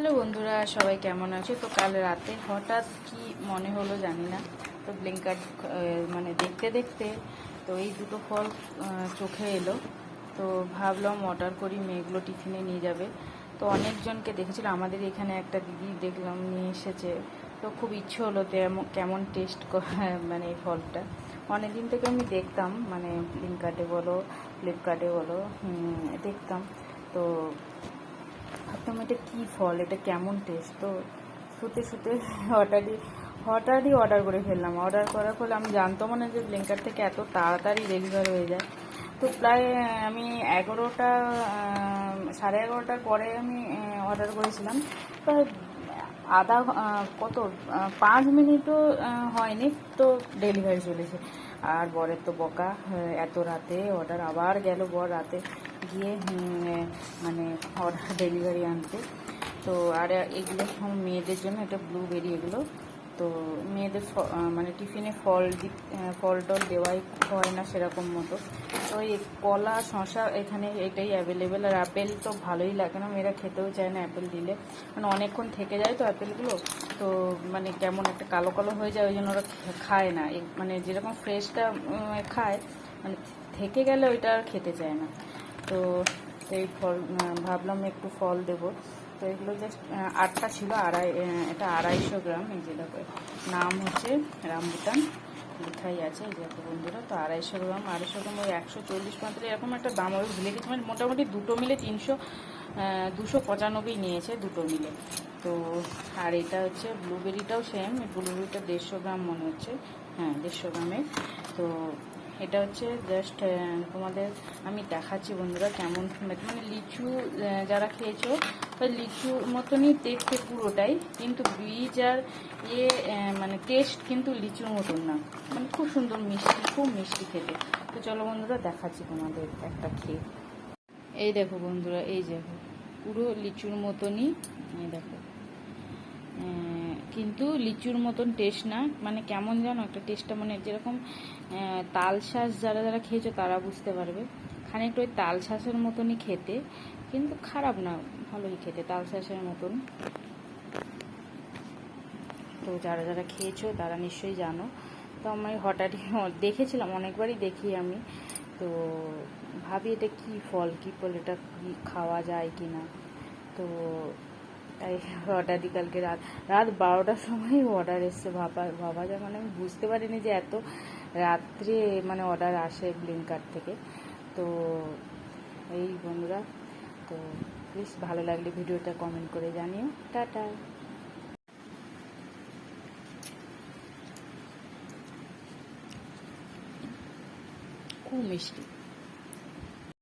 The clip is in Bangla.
হ্যালো বন্ধুরা, সবাই কেমন আছে? তো কাল রাতে হঠাৎ কি মনে হলো জানি না। তো ব্লিঙ্কার মানে দেখতে দেখতে তো এই দুটো ফল চোখে এলো। তো ভাবলাম অর্ডার করি, মেয়েগুলো টিফিনে নিয়ে যাবে। তো অনেকজনকে দেখেছিল, আমাদের এখানে একটা দিদি দেখলাম নিয়ে এসেছে। তো খুব ইচ্ছে হলো কেমন টেস্ট মানে এই ফলটা। অনেকদিন থেকে আমি দেখতাম মানে ব্লিঙ্কার্টে বলো ফ্লিপকার্টে বলো দেখতাম। তো ভাবতাম এটা কী ফল, এটা কেমন টেস্ট তো শুতে শুতে হঠাৎই হঠাৎই অর্ডার করে ফেললাম। অর্ডার করার ফলে আমি জানতাম না যে ব্লিঙ্কার থেকে এত তাড়াতাড়ি ডেলিভার হয়ে যায়। তো প্রায় আমি এগারোটা সাড়ে এগারোটার পরে আমি অর্ডার করেছিলাম। প্রায় আধা কত পাঁচ মিনিটও হয়নি, তো ডেলিভারি চলেছে। আর বরের তো বকা এত রাতে অর্ডার আবার গেল বর রাতে গিয়ে মানে অর্ডার ডেলিভারি আনতে। তো আর এগুলো সব মেয়েদের জন্য, এটা ব্লুবেরি এগুলো। তো মেয়েদের মানে টিফিনে ফল ফল টল দেওয়াই হয় না সেরকম মতো। তো এই কলা শশা এখানে এটাই অ্যাভেলেবেল আর আপেল তো ভালোই লাগে না, মেয়েরা খেতেও চায় না অ্যাপেল দিলে। মানে অনেকক্ষণ থেকে যায় তো অ্যাপেলগুলো তো মানে কেমন একটা কালো কালো হয়ে যায়, ওই জন্য ওরা খায় না। মানে যেরকম ফ্রেশটা খায় মানে থেকে গেলে ওইটা আর খেতে চায় না। তো এই ফল ভাবলাম একটু ফল দেবো। তো এগুলো জাস্ট আটটা ছিল, আড়াই এটা আড়াইশো গ্রাম, এই যে দেখো নাম হচ্ছে রামবুটান। লেখাই আছে দেখো বন্ধুরা, তো আড়াইশো গ্রাম আড়াইশো গ্রাম ওই একশো চল্লিশ পঁয়তাল্লিশ এরকম একটা দাম আমি ভুলে গেছি মানে মোটামুটি দুটো মিলে তিনশো দুশো পঁচানব্বই নিয়েছে দুটো মিলে। তো আর এটা হচ্ছে ব্লুবেরিটাও সেম ব্লুবেরিটা দেড়শো গ্রাম মনে হচ্ছে হ্যাঁ দেড়শো গ্রামের। তো এটা হচ্ছে জাস্ট তোমাদের আমি দেখাচ্ছি বন্ধুরা কেমন মানে লিচু যারা খেয়েছো লিচুর মতনই দেখতে পুরোটাই, কিন্তু বীজ আর ইয়ে মানে টেস্ট কিন্তু লিচুর মতন না। মানে খুব সুন্দর মিষ্টি, খুব মিষ্টি খেতে। তো চলো বন্ধুরা দেখাচ্ছি তোমাদের একটা খেয়ে। এই দেখো বন্ধুরা, এই দেখো পুরো লিচুর মতনই দেখো। কিন্তু লিচুর মতন টেস্ট না। মানে কেমন জানো, একটা টেস্টটা মানে যেরকম তাল শাঁস যারা যারা খেয়েছো তারা বুঝতে পারবে। খানিকটা ওই তাল শাঁসের মতনই খেতে, কিন্তু খারাপ না, ভালোই খেতে, তাল শাঁসের মতন। তো যারা যারা খেয়েছো তারা নিশ্চয়ই জানো। তো আমি হঠাৎই দেখেছিলাম, অনেকবারই দেখি আমি। তো ভাবি এটা কি ফল কি ফল, এটা খাওয়া যায় কি না তো তাই হঠাৎই কালকে রাত রাত বারোটার সময় অর্ডার এসছে ভাবা ভাবা যায় মানে আমি বুঝতে পারিনি যে এত রাত্রে মানে অর্ডার আসে ব্লিঙ্কার থেকে। তো এই বন্ধুরা, তো প্লিজ ভালো লাগলে ভিডিওটা কমেন্ট করে জানিও। টাটা। খুব মিষ্টি।